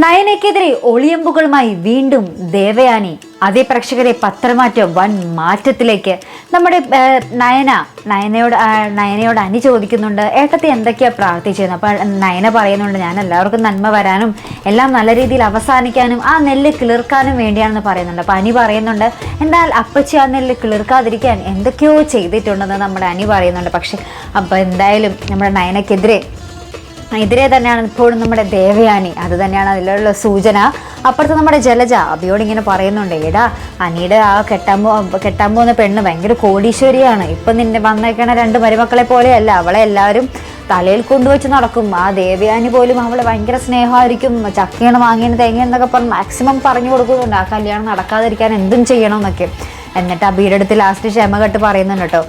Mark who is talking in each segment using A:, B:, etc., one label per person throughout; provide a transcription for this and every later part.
A: നയനയ്ക്കെതിരെ ഒളിയമ്പുകളുമായി വീണ്ടും ദേവയാനി. അതേ പ്രേക്ഷകരെ പത്രമാറ്റം വൻ മാറ്റത്തിലേക്ക് നമ്മുടെ നയന നയനയോട് നയനയോട് അനി ചോദിക്കുന്നുണ്ട്. ഏട്ടത്തെ എന്തൊക്കെയാണ് പ്രാർത്ഥിച്ചിരുന്നത് അപ്പോൾ നയന പറയുന്നുണ്ട് ഞാൻ എല്ലാവർക്കും നന്മ വരാനും എല്ലാം നല്ല രീതിയിൽ അവസാനിക്കാനും ആ നെല്ല് കിളിർക്കാനും വേണ്ടിയാണെന്ന് പറയുന്നുണ്ട്. അപ്പോൾ അനി പറയുന്നുണ്ട് എന്നാൽ അപ്പച്ചി ആ നെല്ല് കിളിർക്കാതിരിക്കാൻ എന്തൊക്കെയോ ചെയ്തിട്ടുണ്ടെന്ന് നമ്മുടെ അനി പറയുന്നുണ്ട്. പക്ഷേ അപ്പോൾ എന്തായാലും നമ്മുടെ നയനക്കെതിരെ എതിരെ തന്നെയാണ് ഇപ്പോഴും നമ്മുടെ ദേവയാനി. അത് തന്നെയാണ് അതിലുള്ള സൂചന. അപ്പുറത്ത് നമ്മുടെ ജലജ അബിയോട് ഇങ്ങനെ പറയുന്നുണ്ട് എടാ അനിയുടെ ആ കെട്ടാൻ കെട്ടാൻ പോകുന്ന പെണ്ണ് ഭയങ്കര കോടീശ്വരിയാണ്. ഇപ്പം നിന്നെ വന്നേക്കണ രണ്ട് മരുമക്കളെ പോലെയല്ല. അവളെ എല്ലാവരും തലയിൽ കൊണ്ടുവച്ച് നടക്കും. ആ ദേവയാനി പോലും അവളെ ഭയങ്കര സ്നേഹമായിരിക്കും. ചക്കയാണ് വാങ്ങിയത് തേങ്ങയെന്നൊക്കെ പറഞ്ഞ് മാക്സിമം പറഞ്ഞു കൊടുക്കുന്നുണ്ട്. ആ കല്യാണം നടക്കാതിരിക്കാൻ എന്തും ചെയ്യണം എന്നൊക്കെ. എന്നിട്ട് അബിയുടെ അടുത്ത് ലാസ്റ്റ് ക്ഷമ കെട്ട് പറയുന്നുണ്ട് കേട്ടോ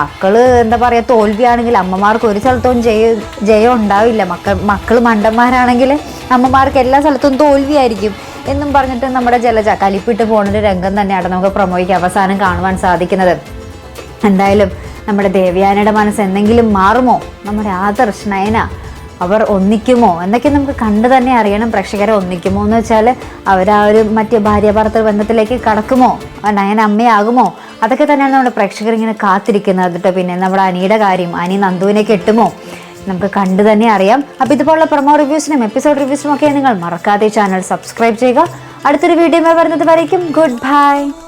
A: മക്കൾ എന്താ പറയുക തോൽവിയാണെങ്കിൽ അമ്മമാർക്ക് ഒരു സ്ഥലത്തും ജയ ജയം ഉണ്ടാവില്ല. മക്കൾ മക്കൾ മണ്ടന്മാരാണെങ്കിൽ അമ്മമാർക്ക് എല്ലാ സ്ഥലത്തും തോൽവിയായിരിക്കും എന്നും പറഞ്ഞിട്ട് നമ്മുടെ ജലജ കലിപ്പിട്ട് പോകുന്നൊരു രംഗം തന്നെയാണ് നമുക്ക് പ്രമോയ്ക്ക് അവസാനം കാണുവാൻ സാധിക്കുന്നത്. എന്തായാലും നമ്മുടെ ദേവയാനയുടെ മനസ്സ് എന്തെങ്കിലും മാറുമോ? നമ്മുടെ ആദർശ് നയന അവർ ഒന്നിക്കുമോ? എന്നൊക്കെ നമുക്ക് കണ്ടു തന്നെ അറിയണം. പ്രേക്ഷകരെ ഒന്നിക്കുമോ എന്ന് വെച്ചാൽ അവർ ആ ഒരു മറ്റേ ഭാര്യ ഭർത്തൃ ബന്ധത്തിലേക്ക് കടക്കുമോ? ആ നയന അമ്മയാകുമോ? അതൊക്കെ തന്നെയാണ് നമ്മുടെ പ്രേക്ഷകർ ഇങ്ങനെ കാത്തിരിക്കുന്നത് കേട്ടോ. പിന്നെ നമ്മുടെ അനിയുടെ കാര്യം അനി നന്ദുവിനെ കെട്ടുമോ? നമുക്ക് കണ്ടു തന്നെ അറിയാം. അപ്പോൾ ഇതുപോലുള്ള പ്രൊമോ റിവ്യൂസിനും എപ്പിസോഡ് റിവ്യൂസിനും ഒക്കെ നിങ്ങൾ മറക്കാതെ ചാനൽ സബ്സ്ക്രൈബ് ചെയ്യുക. അടുത്തൊരു വീഡിയോ വരുന്നത് വരയ്ക്കും. Good bye